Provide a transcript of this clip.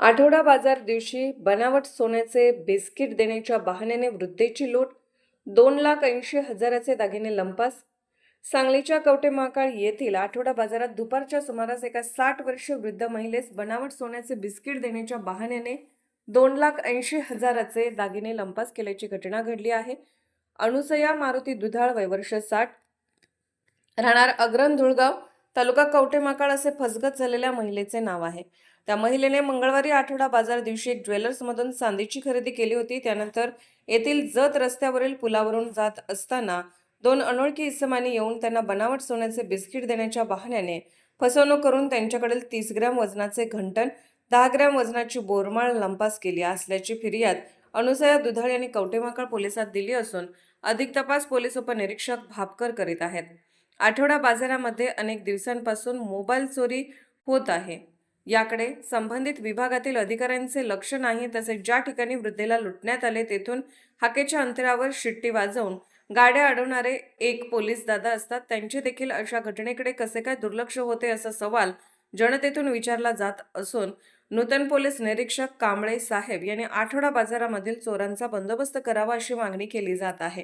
आठवडा बाजार दिवशी बनावट सोन्याचे बिस्किट देण्याच्या बहाण्याने वृद्धेची लूट दोन लाख ऐंशी हजाराचे दागिने लंपास. सांगलीच्या कवटेमहाकाळ येथील आठवडा बाजारात दुपारच्या सुमारास एका साठ वर्षीय वृद्ध महिलेस बनावट सोन्याचे बिस्किट देण्याच्या बहाण्याने दोन लाख ऐंशी हजाराचे दागिने लंपास केल्याची घटना घडली आहे. अनुसया मारुती दुधाळ वयवर्ष साठ. राहणार अग्रण धुळगाव तालुका कवटेमाकाळ असे फसगत झालेल्या महिलेचे नाव आहे. त्या महिलेने मंगळवारी आठवडा बाजार दिवशी ज्वेलर्समधून चांदीची खरेदी केली होती. त्यानंतर येथील जत रस्त्यावरील पुलावरून जात असताना दोन अनोळखी इसमांनी येऊन त्यांना बनावट सोन्याचे बिस्किट देण्याच्या बहाण्याने फसवणूक करून त्यांच्याकडील तीस ग्रॅम वजनाचे घंटन दहा ग्रॅम वजनाची बोरमाळ लंपास केली असल्याची फिर्याद अनुसया दुधाळ यांनी कवटेमाकाळ पोलिसात दिली असून अधिक तपास पोलीस उपनिरीक्षक भापकर करीत आहेत. आठवडा बाजारामध्ये अनेक दिवसांपासून मोबाईल चोरी होत आहे. याकडे संबंधित विभागातील अधिकाऱ्यांचे लक्ष नाही तसेच ज्या ठिकाणी वृद्धेला लुटण्यात आले तेथून हाकेच्या अंतरावर शिट्टी वाजवून गाड्या अडवणारे एक पोलीस दादा असतात. त्यांचे देखील अशा घटनेकडे कसे काय दुर्लक्ष होते असा सवाल जनतेतून विचारला जात असून नूतन पोलीस निरीक्षक कांबळे साहेब यांनी आठवडा बाजारामधील चोरांचा बंदोबस्त करावा अशी मागणी केली जात आहे.